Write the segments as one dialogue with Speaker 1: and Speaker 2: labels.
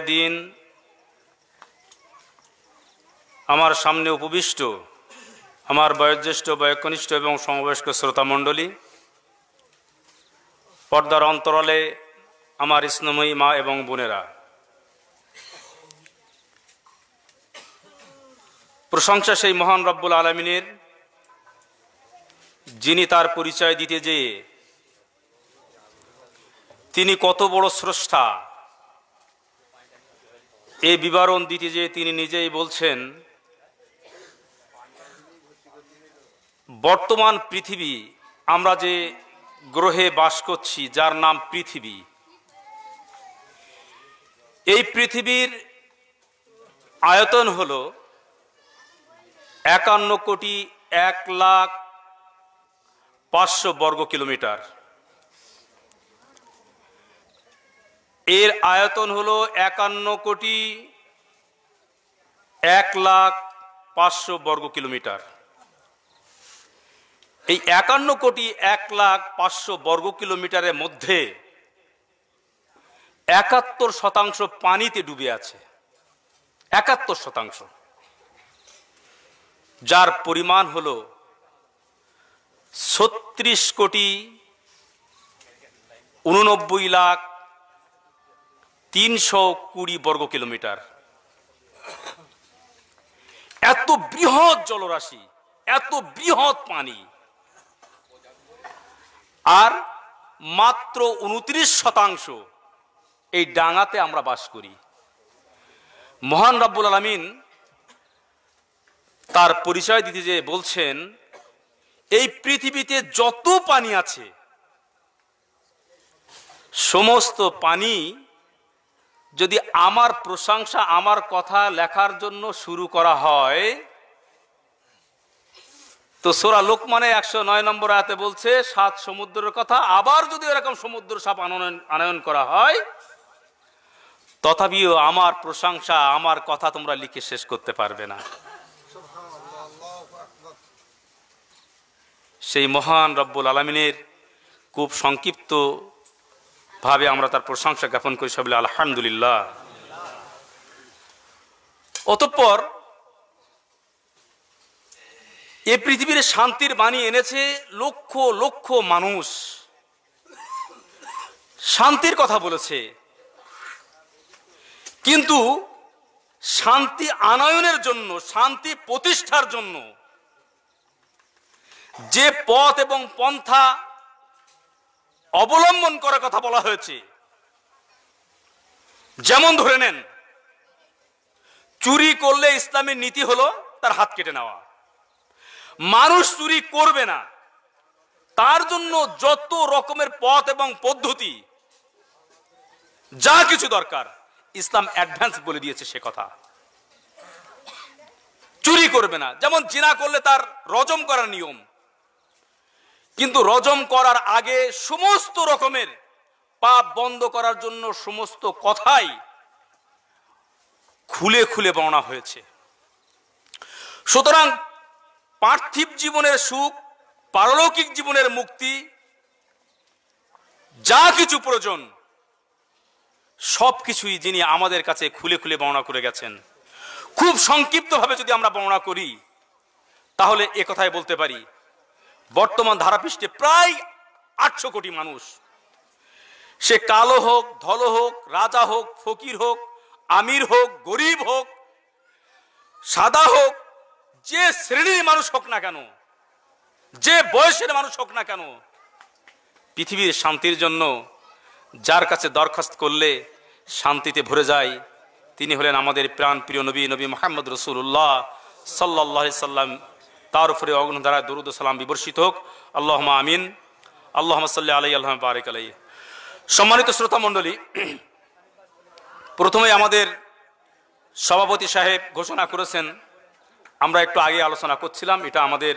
Speaker 1: দিন আমার সামনে উপবিষ্ট আমার বয়োজ্যেষ্ঠ, বয়কনিষ্ঠ এবং সমবয়স্ক শ্রোতামণ্ডলী পর্দার অন্তরালে আমার ইসলামী মা এবং বোনেরা। প্রশংসা সেই মহান রব্বুল আলমিনের, যিনি তার পরিচয় দিতে যেয়ে তিনি কত বড় স্রষ্টা এই বিবরণ দিতে যে তিনি নিজেই বলছেন, বর্তমান পৃথিবী, আমরা যে গ্রহে বাস করছি, যার নাম পৃথিবী, এই পৃথিবীর আয়তন হল একান্ন কোটি এক লাখ পাঁচশো বর্গ কিলোমিটার। এর আয়তন হলো একান্ন কোটি এক লাখ পাঁচশো বর্গ কিলোমিটার। এই একান্ন কোটি এক লাখ পাঁচশো বর্গ কিলোমিটারের মধ্যে একাত্তর শতাংশ পানিতে ডুবে আছে। একাত্তর শতাংশ। যার পরিমাণ হল ছত্রিশ কোটি উননব্বই লাখ তিনশো কুড়ি বর্গ কিলোমিটার। এত বৃহৎ জলরাশি, এত বৃহৎ পানি। আর মাত্র উনত্রিশ শতাংশ এই ডাঙাতে আমরা বাস করি। মহান রাব্বুল আলমিন তার পরিচয় দিতে যে বলছেন, এই পৃথিবীতে যত পানি আছে, সমস্ত পানি যদি আমার প্রশংসা আমার কথা লেখার জন্য শুরু করা হয়, তো সোরা লোকমানে একশো নয় নম্বর আয়াতে বলছে, সাত সমুদ্রের কথা। আবার যদি এরকম সমুদ্র সাপ আনয়ন আনয়ন করা হয়, তথাপিও আমার প্রশংসা, আমার কথা তোমরা লিখে শেষ করতে পারবে না। সেই মহান রব্বুল আলমিনের খুব সংক্ষিপ্ত ভাবে আমরা তার প্রশংসা জ্ঞাপন করি সব আলহামদুলিল্লাহ। অতঃপর এ পৃথিবীর শান্তির বাণী এনেছে লক্ষ লক্ষ মানুষ। শান্তির কথা বলেছে। কিন্তু শান্তি আনয়নের জন্য, শান্তি প্রতিষ্ঠার জন্য যে পথ এবং পন্থা অবলম্বন করার কথা বলা হয়েছে। যেমন ধরে নেন, চুরি করলে ইসলামের নীতি হলো তার হাত কেটে নেওয়া। মানুষ চুরি করবে না। তার জন্য যত রকমের পথ এবং পদ্ধতি, যা কিছু দরকার, ইসলাম অ্যাডভান্স বলে দিয়েছে সে কথা। চুরি করবে না। যেমন জিনা করলে তার রজম করার নিয়ম। কিন্তু রজম করার আগে সমস্ত রকমের পাপ বন্ধ করার জন্য সমস্ত কথাই খুলে খুলে বর্ণনা হয়েছে। সুতরাং পার্থিব জীবনের সুখ, পারলৌকিক জীবনের মুক্তি, যা কিছু প্রয়োজন সব কিছুই যিনি আমাদের কাছে খুলে খুলে বর্ণনা করে গেছেন। খুব সংক্ষিপ্তভাবে যদি আমরা বর্ণনা করি, তাহলে কথাই বলতে পারি বর্তমান ধারাপৃষ্ঠে প্রায় আটশো কোটি মানুষ। সে কালো হোক, ধল হোক, রাজা হোক, ফকির হোক, আমির হোক, গরিব হোক, সাদা হোক, যে শ্রেণির মানুষ হোক না কেন, যে বয়সের মানুষ হোক না কেন, পৃথিবীর শান্তির জন্য যার কাছে দরখাস্ত করলে শান্তিতে ভরে যায়, তিনি হলেন আমাদের প্রাণ প্রিয় নবী নবী মোহাম্মদ রসুল্লাহ সাল্লাহ সাল্লাম। তার উপরে অগ্নধারা দরুদ সালাম বিবর্ষিত হোক। আল্লাহ আমিন। আল্লাহ সাল্লাহ আলাই আল্লাহ বারেক আলাই সম্মানিত শ্রোতা মণ্ডলী, প্রথমে আমাদের সভাপতি সাহেব ঘোষণা করেছেন, আমরা একটু আগে আলোচনা করছিলাম, এটা আমাদের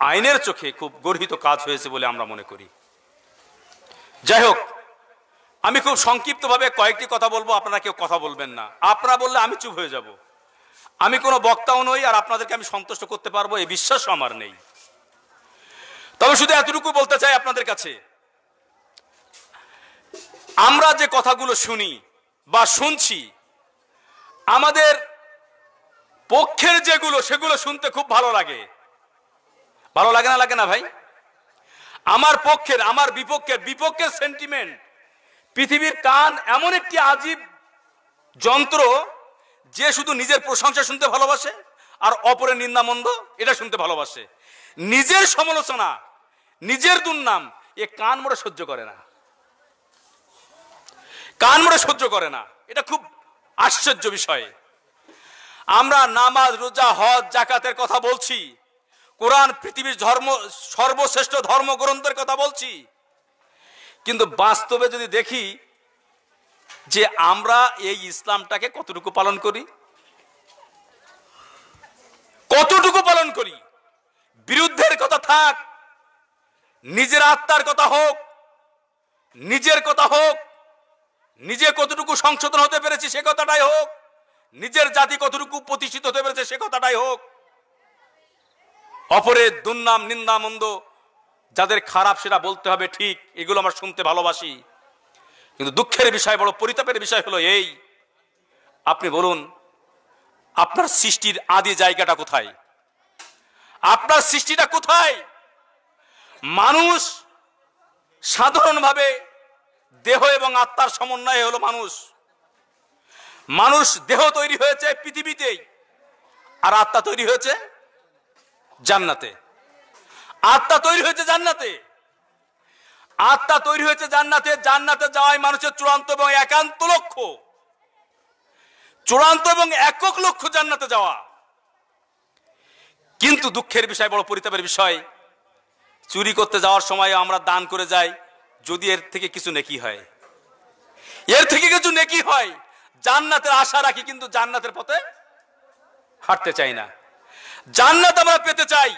Speaker 1: আইনের চোখে খুব গর্হিত কাজ হয়েছে বলে আমরা মনে করি। যাই হোক, আমি খুব সংক্ষিপ্তভাবে কয়েকটি কথা বলব, আপনারা কেউ কথা বলবেন না। আপনারা বললে আমি চুপ হয়ে যাব। আমি কোনো বক্তাও নই আর আপনাদেরকে আমি সন্তুষ্ট করতে পারব, এই বিশ্বাস আমার নেই। তবে শুধু এতটুকু বলতে চাই আপনাদের কাছে, আমরা যে কথাগুলো শুনি বা শুনছি, আমাদের পক্ষের যেগুলো, সেগুলো শুনতে খুব ভালো লাগে। ভালো লাগে না লাগে না ভাই? আমার পক্ষের, আমার বিপক্ষের বিপক্ষের সেন্টিমেন্ট পৃথিবীর কান এমন একটি আজীব যন্ত্র যে শুধু নিজের প্রশংসা শুনতে ভালোবাসে আর অপরের নিন্দামন্দ এটা শুনতে ভালোবাসে। নিজের সমালোচনা, নিজের দুর্নাম, এ কান মোড়ে সহ্য করে না। কান মোড়ে সহ্য করে না। এটা খুব আশ্চর্য বিষয়। আমরা নামাজ, রোজা, হজ জাকাতের কথা বলছি। কোরআন, পৃথিবীর ধর্ম, সর্বশ্রেষ্ঠ ধর্মগ্রন্থের কথা বলছি। কিন্তু বাস্তবে যদি দেখি যে আমরা এই ইসলামটাকে কতটুকু পালন করি? কতটুকু পালন করি? বিরুদ্ধের কথা থাক, নিজের আত্মার কথা হোক, নিজের কথা হোক, নিজে কতটুকু সংশোধন হতে পেরেছি সে কথাটাই হোক, নিজের জাতি কতটুকু প্রতিষ্ঠিত হতে পেরেছে সে কথাটাই হোক। অপরের দুর্নাম, নিন্দামন্দ, যাদের খারাপ সেটা বলতে হবে ঠিক, এগুলো আমার শুনতে ভালোবাসি। কিন্তু দুঃখের বিষয়, বড় পরিতাপের বিষয় হলো এই। আপনি বলুন, আপনার সৃষ্টির আদি জায়গাটা কোথায়? আপনার সৃষ্টিটা কোথায়? মানুষ সাধারণভাবে দেহ এবং আত্মার সমন্বয়ে হলো মানুষ। মানুষ দেহ তৈরি হয়েছে পৃথিবীতেই, আর আত্মা তৈরি হয়েছে জান্নাতে। আত্মা তৈরি হয়েছে জান্নাতে। আত্মা তৈরি হয়েছে জান্নাতে জান্নাতে যাওয়াই মানুষের চূড়ান্ত এবং একান্ত লক্ষ্য। চূড়ান্ত এবং একক লক্ষ্য জান্নাতে যাওয়া। কিন্তু দুঃখের বিষয়, বড় পরিতাপের বিষয়, চুরি করতে যাওয়ার সময় আমরা দান করে যাই, যদি এর থেকে কিছু নেকি হয়। এর থেকে কিছু নেকি হয়। জান্নাতের আশা রাখি কিন্তু জান্নাতের পথে হাঁটতে চাই না। জান্নাত আমরা পেতে চাই,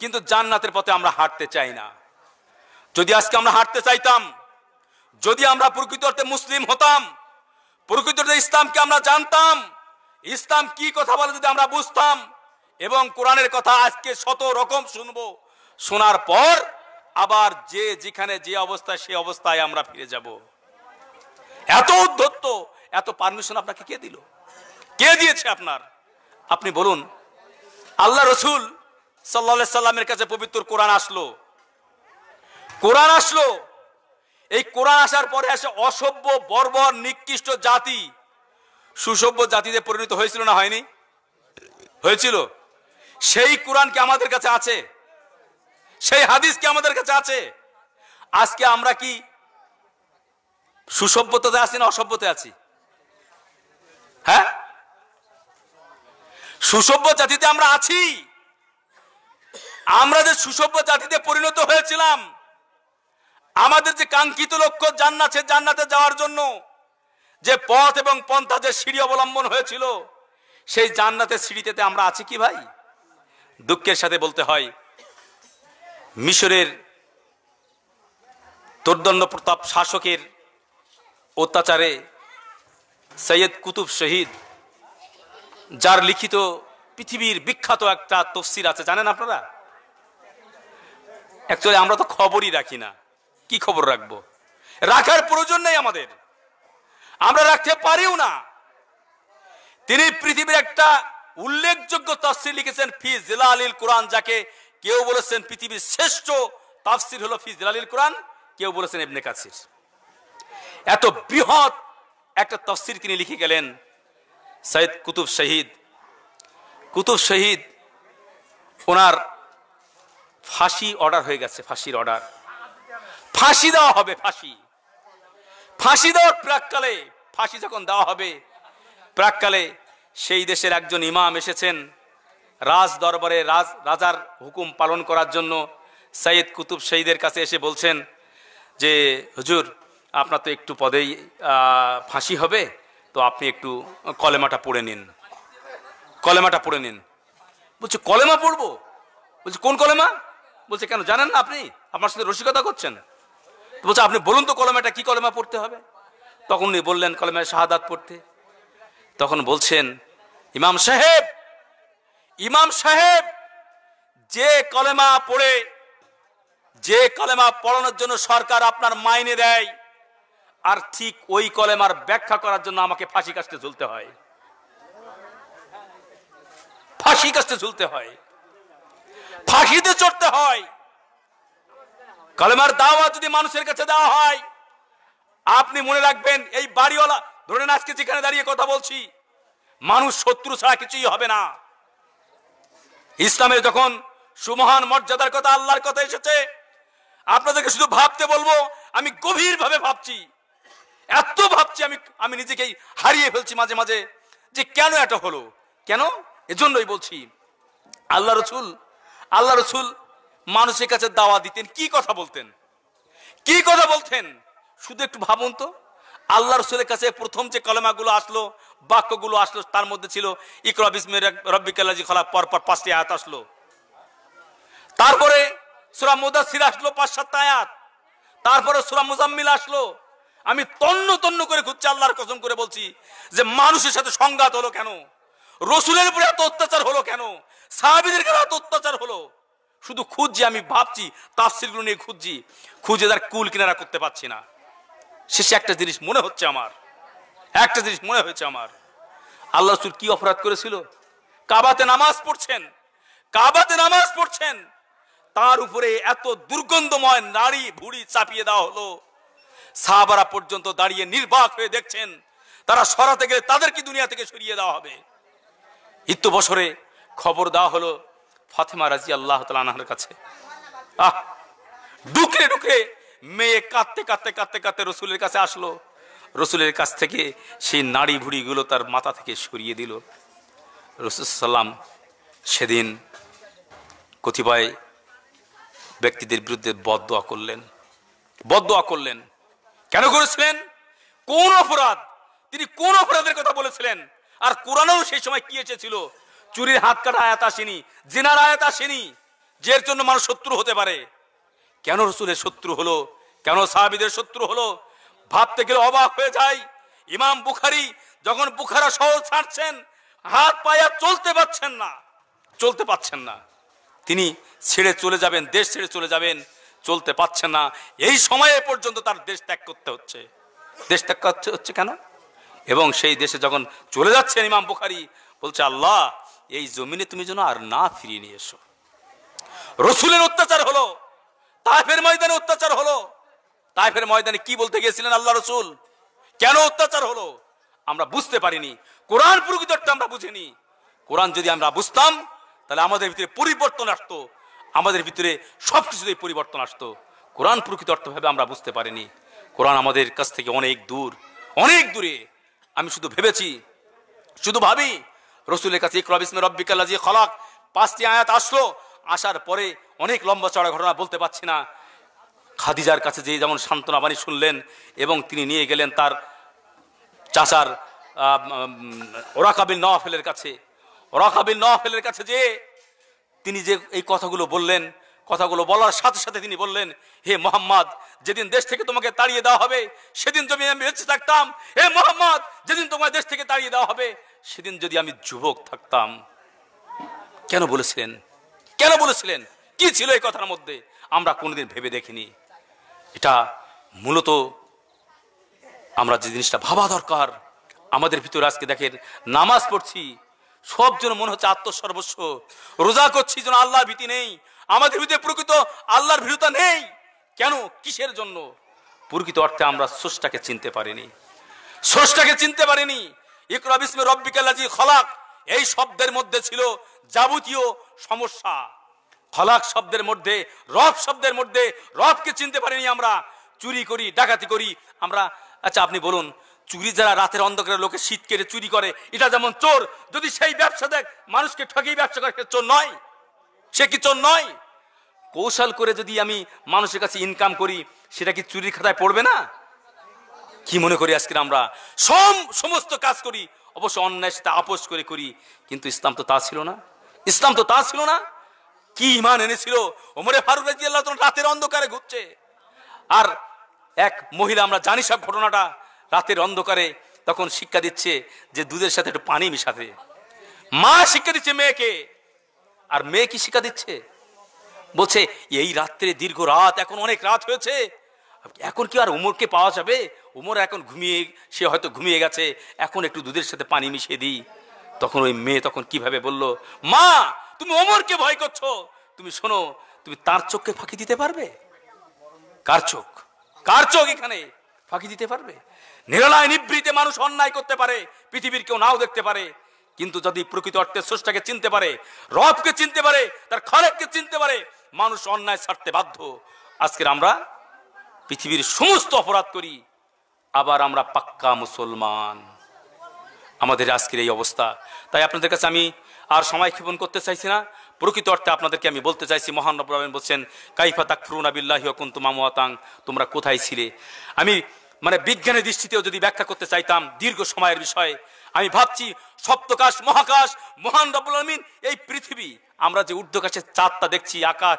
Speaker 1: কিন্তু জান্নাতের পথে আমরা হাঁটতে চাই না। যদি আজকে আমরা হাঁটতে চাইতাম, যদি আমরা প্রকৃত অর্থে মুসলিম হতাম, প্রকৃত অর্থে ইসলামকে আমরা জানতাম, ইসলাম কি কথা বলে যদি আমরা বুঝতাম, এবং কোরআনের কথা আজকে শত রকম শুনব, শোনার পর আবার যে যেখানে যে অবস্থায় সে অবস্থায় আমরা ফিরে যাব। এত উদ্ধত্ত, এত পারমিশন আপনাকে কে দিল? কে দিয়েছে আপনার? আপনি বলুন। আল্লাহ রসুল সাল্লা সাল্লামের কাছে পবিত্র কোরআন আসলো। কোরআন আসলো। এই কোরআন আসার পরে আসে অসভ্য, বর্বর, নিকৃষ্ট জাতি, সুসভ্য জাতিতে পরিণত হয়েছিল না হয়নি? হয়েছিল। সেই কোরআন কি আমাদের কাছে আছে? সেই হাদিস কি আমাদের কাছে আছে? আজকে আমরা কি সুসভ্যতাতে আছি না অসভ্যতে আছি? হ্যাঁ? সুসভ্য জাতিতে আমরা আছি। আমরা যে সুসভ্য জাতিতে পরিণত হয়েছিলাম আমাদের যে কাঙ্ক্ষিত লক্ষ্য জান্নাতে জান্নাতে যাওয়ার জন্য যে পথ এবং পন্থা যে সিঁড়ি অবলম্বন হয়েছিল, সেই জান্নাতের সিঁড়িতে আমরা আছি কি ভাই? দুঃখের সাথে বলতে হয়, মিশরের দুর্দণ্ড প্রতাপ শাসকের অত্যাচারে সৈয়দ কুতুব শহীদ, যার লিখিত পৃথিবীর বিখ্যাত একটা তফসির আছে, জানেন আপনারা? অ্যাকচুয়ালি আমরা তো খবরই রাখি না। কি খবর রাখব? রাখার প্রয়োজন নেই আমাদের। আমরা রাখতে পারিও না। তিনি পৃথিবীর একটা উল্লেখযোগ্য তফসির লিখেছেন, ফি জিলা আলীল কোরআন, যাকে কেউ বলেছেন পৃথিবীর শ্রেষ্ঠ তাফসির হলো ফি জিলা আলীল কোরআন, কেউ বলেছেন এমনি কাছির এত বৃহৎ একটা তফসির তিনি লিখে গেলেন সৈয়দ কুতুব শহীদ। কুতুব শহীদ, ওনার ফাঁসি অর্ডার হয়ে গেছে, ফাঁসির অর্ডার। ফাঁসি দেওয়া হবে, ফাঁসি। ফাঁসি দেওয়ার প্রাককালে, ফাঁসি যখন দেওয়া হবে, প্রাককালে সেই দেশের একজন ইমাম এসেছেন রাজ দরবারে রাজ রাজার হুকুম পালন করার জন্য সৈয়দ কুতুব শহীদের কাছে এসে বলছেন যে, হুজুর, আপনার তো একটু পদেই ফাঁসি হবে, তো আপনি একটু কলেমাটা পড়ে নিন। কলেমাটা পড়ে নিন। বলছে, কলেমা পড়ব? বলছে, কোন কলেমা? বলছে, কেন, জানেন না আপনি? আপনার সাথে রসিকতা করছেন। বলছে, আপনি বলুন তো কলেমাটা কি কলমা পড়তে হবে? তখন উনি বললেন, কলেমায় শাহাদাত পড়তে। তখন বলছেন, ইমাম সাহেব ইমাম সাহেব, যে কলেমা পড়ে, যে কলেমা পড়ানোর জন্য সরকার আপনার মাইনে দেয়, আর ঠিক ওই কলেমার ব্যাখ্যা করার জন্য আমাকে ফাঁসি কাজতে ঝুলতে হয়। ফাঁসি কাছে ঝুলতে হয়। ফাঁসিতে চড়তে হয়। কালেমার দাওয়া যদি মানুষের কাছে দেওয়া হয়, আপনি মনে রাখবেন এই বাড়িওয়ালা ধরেন আজকে যেখানে দাঁড়িয়ে কথা বলছি, মানুষ শত্রু ছাড়া কিছুই হবে না। ইসলামের যখন সুমহান মর্যাদার কথা, আল্লাহর কথা এসেছে, আপনাদেরকে শুধু ভাবতে বলব, আমি গভীর ভাবে ভাবছি, এত ভাবছি আমি আমি নিজেকেই হারিয়ে ফেলছি মাঝে মাঝে, যে কেন এটা হলো? কেন? এজন্যই বলছি, আল্লাহ রসুল আল্লাহ রসুল মানুষের কাছে দাওয়া দিতেন, কি কথা বলতেন? কি কথা বলতেন? শুধু একটু ভাবুন তো, আল্লাহ রসুলের কাছে প্রথম যে কলমাগুলো আসলো, বাক্যগুলো আসলো, তার মধ্যে ছিল, ইকরা বিসমির রব্বিকাল্লাজি খলা পর পর পাঁচটি আয়াত আসলো। তারপরে সুরা মুদাসির আসলো, পাঁচ সাত আয়াত। তারপরে সুরা মুজাম্মিল আসলো। আমি তন্ন তন্ন করে খুঁজছি আল্লাহর কসম করে বলছি যে মানুষের সাথে সংঘাত হলো কেন? রসুলের উপরে এত অত্যাচার হলো কেন? সাহাবিদের কাছে এত অত্যাচার হলো? শুধু খুঁজছি, আমি ভাবছি তাফসিলগুলো নিয়ে খুঁজছি। খুঁজে তার কুল কিনারা করতে পারছি না। শেষে একটা জিনিস মনে হচ্ছে আমার। একটা জিনিস মনে হয়েছে আমার। আল্লাহ রসুল কি অপরাধ করেছিল? কাবাতে নামাজ পড়ছেন। কাবাতে নামাজ পড়ছেন। তার উপরে এত দুর্গন্ধময় নারী ভুড়ি চাপিয়ে দেওয়া হলো। সাহাবারা পর্যন্ত দাঁড়িয়ে নির্বাক হয়ে দেখছেন, তারা সরাতে গেলে তাদেরকে দুনিয়া থেকে সরিয়ে দেওয়া হবে? ইত্য বছরে খবর দেওয়া হলো ফাতেমা রাজি আল্লাহ তালার কাছে। আহ! ডুকরে ডুকরে মেয়ে কাঁদতে কাঁদতে কাঁদতে কাঁদতে রসুলের কাছে আসলো। রসুলের কাছ থেকে সেই নাড়ি ভুড়িগুলো তার মাথা থেকে সরিয়ে দিল। রসুল সাল্লাম সেদিন কতিপয় ব্যক্তিদের বিরুদ্ধে বদোয়া করলেন। বদোয়া করলেন। কেন করেছিলেন? কোন অপরাধ? তিনি কোন অপরাধের কথা বলেছিলেন? আর কোরআনেও সেই সময় কি এসেছিল? চুরির হাত কাটা আয়াত আসেনি জিনার আয়াত আসেনি যের জন্য মানুষ শত্রু হতে পারে। কেন রসুলের শত্রু হলো? কেন সাহাবিদের শত্রু হলো? ভাবতে গেলে অবাক হয়ে যায়। ইমাম বুখারি যখন বুখারা শহর ছাড়ছেন, হাত পায়া চলতে পারছেন না। চলতে পাচ্ছেন না। তিনি ছেড়ে চলে যাবেন, দেশ ছেড়ে চলে যাবেন, চলতে পাচ্ছেন না। এই সময়ে পর্যন্ত তার দেশ ত্যাগ করতে হচ্ছে। দেশ ত্যাগ করতে হচ্ছে কেন? এবং সেই দেশে যখন চলে যাচ্ছেন ইমাম বুখারি, বলছে, আল্লাহ এই জমিনে তুমি যেন আর না ফিরিয়ে নিয়ে এসো। রসুলের অত্যাচার হলো, তাইফের ময়দানে অত্যাচার হলো। তাইফের ময়দানে কি বলতে গিয়েছিলেন আল্লাহ রসুল? কেন অত্যাচার হলো? আমরা বুঝতে পারিনি। কোরআন প্রকৃতটা আমরা বুঝিনি। কোরআন যদি আমরা বুঝতাম, তাহলে আমাদের ভিতরে পরিবর্তন আসতো। আমাদের ভিতরে সব কিছুতেই পরিবর্তন আসতো। কোরআন প্রকৃত অর্থভাবে আমরা বুঝতে পারিনি। কোরআন আমাদের কাছ থেকে অনেক দূর, অনেক দূরে। আমি শুধু ভেবেছি, শুধু ভাবি রসুলের কাছে ইকরা বিসমে রব্বিকাল্লাজি খলাক। পাঁচটি আয়াত আসলো, আসার পরে অনেক লম্বা চড়া ঘটনা বলতে পারছি না। খাদিজার কাছে যে যেমন সান্ত্বনা বাণী শুনলেন এবং তিনি নিয়ে গেলেন তার চাচার ওরাকাবিল নওয়াফেলের কাছে। ওরাকাবিল নওয়াফেলের কাছে যে তিনি যে এই কথাগুলো বললেন, কথাগুলো বলার সাথে সাথে তিনি বললেন, হে মোহাম্মদ, যেদিন দেশ থেকে তোমাকে তাড়িয়ে দেওয়া হবে, সেদিন যদি আমি বেঁচে থাকতাম। হে মোহাম্মদ, যেদিন তোমার দেশ থেকে তাড়িয়ে দেওয়া হবে সেদিন যদি আমি যুবক থাকতাম, কেন বলেছিলেন? কেন বলেছিলেন? কি ছিল এই কথার মধ্যে? আমরা কোনোদিন ভেবে দেখিনি। এটা মূলত আমরা যে জিনিসটা ভাবা দরকার, আমাদের ভিতরে আজকে দেখেন, নামাজ পড়ছি, সব জন্য মনে হচ্ছে আত্মসর্বস্ব, রোজা করছি যেন আল্লাহর ভীতি নেই, আমাদের ভিতরে প্রকৃত আল্লাহর ভীরতা নেই। কেন? কিসের জন্য? প্রকৃত অর্থে আমরা স্রষ্টাকে চিনতে পারিনি। স্রষ্টাকে চিনতে পারিনি। ইকরা বিসমে রব্বিকাল্লাজি খলাক। এই শব্দের মধ্যে ছিল যাবতীয় সমস্যা। খলাক শব্দের মধ্যে, রব শব্দের মধ্যে, রবকে চিনতে পারিনি আমরা। চুরি করি, ডাকাতি করি। আমরা আচ্ছা আপনি বলুন, চুরি যারা রাতের অন্ধকারে লোকে শীত কেটে চুরি করে, এটা যেমন চোর, যদি সেই ব্যবসা দেখ, মানুষকে ঠকিয়ে ব্যবসা করে চোর নয়। সে কি চোর নয়? কৌশল করে যদি আমি মানুষের কাছে ইনকাম করি, সেটা কি চুরির খাতায় পড়বে না? কি মনে করি আজকে আমরা? সম, সমস্ত কাজ করি, অবশ্য অন্যায় সাথে আপোষ করে করি, কিন্তু ইসলাম তো তা ছিল না। ইসলাম তো তা ছিল না। কি ইমান এনেছিল? ওমরে ফারুক রাজি আল্লাহ রাতের অন্ধকারে ঘুরছে। আর এক মহিলা, আমরা জানি সব ঘটনাটা, রাতের অন্ধকারে তখন শিক্ষা দিচ্ছে যে দুধের সাথে একটু পানি মিশাতে। মা শিক্ষা দিচ্ছে মেয়েকে। আর মেয়ে কি শিক্ষা দিচ্ছে? বলছে, এই রাত্রে দীর্ঘ রাত, এখন অনেক রাত হয়েছে। এখন কি আর উমরকে পাওয়া যাবে? উমর এখন ঘুমিয়ে, সে হয়তো ঘুমিয়ে গেছে, এখন একটু দুধের সাথে পানি মিশিয়ে দিই। তখন ওই মেয়ে তখন কীভাবে বলল, মা, তুমি অমরকে ভয় করছ। তুমি শোনো, তুমি তার চোখকে ফাঁকি দিতে পারবে? কার চোখ? কার চোখ এখানে? ফাঁকি দিতে পারবে? নিরালায় নিবৃতে মানুষ অন্যায় করতে পারে, পৃথিবীর কেউ নাও দেখতে পারে। কিন্তু যদি প্রকৃত অর্থে স্রষ্টাকে চিনতে পারে, রবকে চিনতে পারে, তার খালেককে চিনতে পারে, মানুষ অন্যায় ছাড়তে বাধ্য। আজকের আমরা পৃথিবীর সমস্ত অপরাধ করি আবার আমরা পাক্কা মুসলমান। আমাদের আজকের এই অবস্থা। তাই আপনাদের কাছে আমি আর সময় ক্ষেপণ করতে চাইছি না। প্রকৃত অর্থে আপনাদেরকে আমি বলতে চাইছি, মহান আলামিন বলছেন, কাইফা তাকফুরুনা বিল্লাহি ওয়া কুনতুম আমওয়াতাং তোমরা কোথায় ছিলে? আমি মানে বিজ্ঞানের দৃষ্টিতেও যদি ব্যাখ্যা করতে চাইতাম দীর্ঘ সময়ের বিষয়ে, আমি ভাবছি সপ্তকাশ, মহাকাশ, মহান রব্বুল আলামিন, এই পৃথিবী। আমরা যে ঊর্ধ্বকাশের চাঁদটা দেখছি, আকাশ,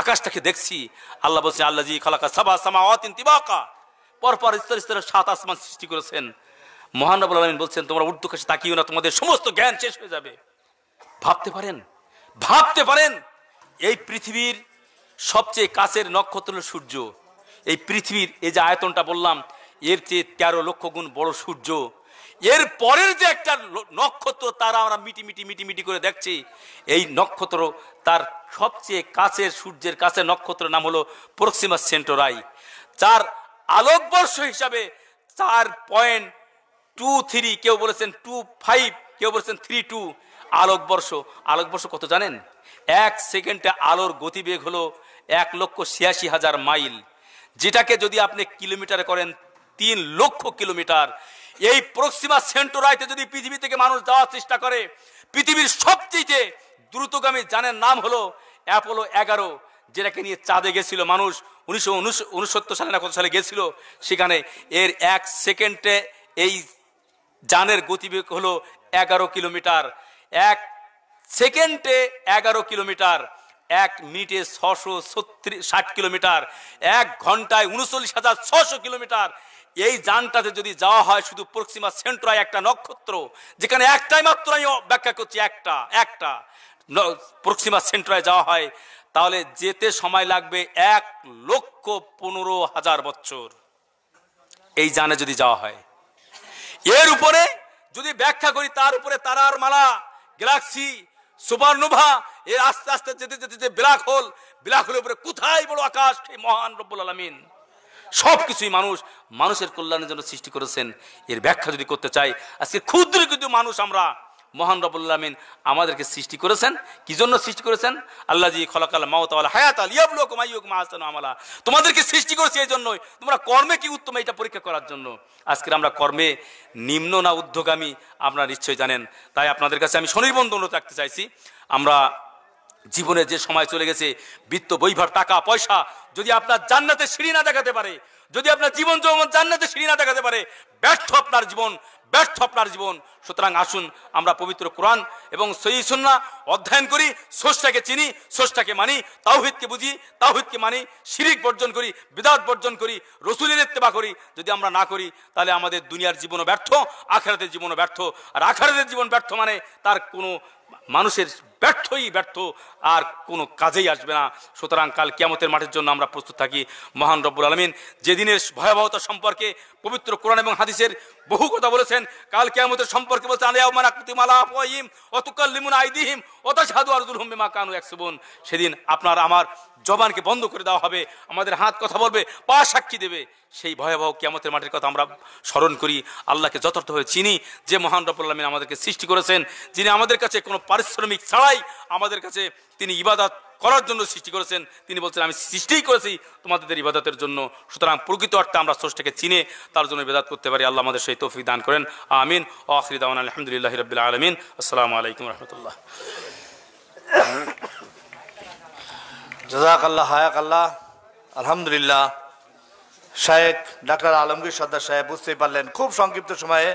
Speaker 1: আকাশটাকে দেখছি, আল্লাহ বলছেন আল্লাহ জি খালাকা সাবা সামাওয়াতিন তিবাকা। পরপর স্তর স্তরে সাত আসমান সৃষ্টি করেছেন। মহান রব্বুল আলামিন বলছেন, তোমরা ঊর্ধ্বকাশে তাকিও না, তোমাদের সমস্ত জ্ঞান শেষ হয়ে যাবে। ভাবতে পারেন ভাবতে পারেন, এই পৃথিবীর সবচেয়ে কাছের নক্ষত্র হলো সূর্য। এই পৃথিবীর, এই যে আয়তনটা বললাম, এর চেয়ে তেরো লক্ষ গুণ বড় সূর্য। এর পরের যে একটা নক্ষত্র, তারা আমরা মিটি মিটি মিটি মিটি করে দেখছি। এই নক্ষত্র, তার সবচেয়ে কাছের সূর্যের কাছে নক্ষত্রের নাম হলো প্রক্সিমাস সেন্টোরাই যার আলোকবর্ষ হিসাবে চার পয়েন্ট টু থ্রি কেউ বলেছেন টু ফাইভ কেউ বলেছেন থ্রি টু আলোকবর্ষ। আলোকবর্ষ কত জানেন? এক সেকেন্ডে আলোর গতিবেগ হলো এক লক্ষ ছিয়াশি হাজার মাইল, যেটাকে যদি আপনি কিলোমিটারে করেন তিন লক্ষ কিলোমিটার। এই প্রক্সিমা সেন্টোরাইতে যদি পৃথিবী থেকে মানুষ যাওয়ার চেষ্টা করে, পৃথিবীর সবচেয়ে দ্রুতগামী যানের নাম হলো অ্যাপোলো এগারো, যেটাকে নিয়ে চাঁদে গেছিল মানুষ। উনিশশো উনসত্তর সালে না কত সালে গেছিল সেখানে এর এক সেকেন্ডে এই যানের গতিবেগ হলো এগারো কিলোমিটার। এক সেকেন্ডে এগারো কিলোমিটার। এক মিনিটে ছশো ছত্রিশ ষাট কিলোমিটার। এক ঘন্টায় উনচল্লিশ হাজার ছশো কিলোমিটার। এই যানটাতে যদি যাওয়া হয় শুধু প্রক্সিমা সেন্ট্রায় একটা নক্ষত্র, যেখানে একটাই মাত্র আমি ব্যাখ্যা করছি, একটা একটা। প্রক্সিমা সেন্ট্রায় যাওয়া হয়। তাহলে যেতে সময় লাগবে এক লক্ষ পনেরো হাজার বছর। এই যানে যদি যাওয়া হয়। এর উপরে যদি ব্যাখ্যা করি, তার উপরে তারার মালা, গ্যালাক্সি, সুপারনোভা এর আস্তে আস্তে যেতে যেতে যে ব্ল্যাক হোল, ব্ল্যাক হোলের উপরে কোথায় বড় আকাশ এই মহান রব্বুল আলমিন। সব কিছুই মানুষ মানুষের কল্যাণের জন্য সৃষ্টি করেছেন। এর ব্যাখ্যা যদি করতে চাই, আজকে ক্ষুদ্র কিন্তু মানুষ আমরা। মহান রব্বুল আলমিন আমাদেরকে সৃষ্টি করেছেন। কি জন্য সৃষ্টি করেছেন? আল্লাহ জি খলাকাল মাওত আল হায়াত আল ইয়াবলুকুম আইয়ুকুম আহসানু আমালা। তোমাদেরকে সৃষ্টি করেছে এই জন্যই তোমরা কর্মে কি উত্তম এটা পরীক্ষা করার জন্য? আজকের আমরা কর্মে নিম্ন না উদ্যোগামী আপনারা নিশ্চয়ই জানেন। তাই আপনাদের কাছে আমি স্বনির্বন্ধ অনুরোধ রাখতে চাইছি। আমরা জীবনে যে সময় চলে গেছে, বৃত্ত বৈভব টাকা, পয়সা, যদি আপনার জান্নাতে সিঁড়ি না দেখাতে পারে, যদি আপনার জীবন জান্নাতে সিঁড়ি না দেখাতে পারে, ব্যর্থ আপনার জীবন। ব্যর্থ আপনার জীবন। সুতরাং আসুন আমরা পবিত্র কোরআন এবং সহি সুন্না অধ্যয়ন করি সোষ্টাকে চিনি সোষ্টাকে মানি, তাওহিদকে বুঝি, তাওহিদকে মানি, শিরিক বর্জন করি, বিদাত বর্জন করি, রসুলের ইত্তেবা করি। যদি আমরা না করি, তাহলে আমাদের দুনিয়ার জীবনও ব্যর্থ, আখেরাতের জীবনও ব্যর্থ। আর আখেরাতের জীবন ব্যর্থ মানে তার কোনো মানুষের ব্যর্থই ব্যর্থ, আর কোনো কাজেই আসবে না। সুতরাং কাল কিয়ামতের মাঠের জন্য আমরা প্রস্তুত থাকি। মহান রব্বুল আলমিন যেদিনের ভয়াবহতা সম্পর্কে পবিত্র কোরআন এবং হাদিসের বহু কথা বলেছেন, কাল কিয়ামতের সম্পর্কে বলছেন কানু সেদিন আপনার, আমার জবানকে বন্ধ করে দেওয়া হবে, আমাদের হাত কথা বলবে, পা সাক্ষী দেবে। সেই ভয়াবহ কিয়ামতের মাঠের কথা আমরা স্মরণ করি। আল্লাহকে যথার্থভাবে চিনি, যে মহান রব্বুল আলমিন আমাদেরকে সৃষ্টি করেছেন, যিনি আমাদের কাছে কোনো পারিশ্রমিক ছাড়াই আমাদের কাছে তিনি ইবাদত করার জন্য সৃষ্টি করেছেন। তিনি বলছেন, আমি সৃষ্টিই করেছি তোমাদের ইবাদতের জন্য। সুতরাং প্রকৃত অর্থে আমরা স্রষ্টাকে চিনে, তার জন্য ইবাদত করতে পারি। আল্লাহ আমাদের সেই তৌফিক দান করেন। আমিন। ও আখরি দাওয়ান আলহামদুলিল্লাহ রবিল আলমিন। আসসালামু আলাইকুম রহমতুল্লাহ।
Speaker 2: জাজাক আল্লাহ হায়াক আল্লাহ আলহামদুলিল্লাহ। শায়েক ডাক্তার আলমগীর সর্দার সাহেব, বুঝতেই পারলেন, খুব সংক্ষিপ্ত সময়ে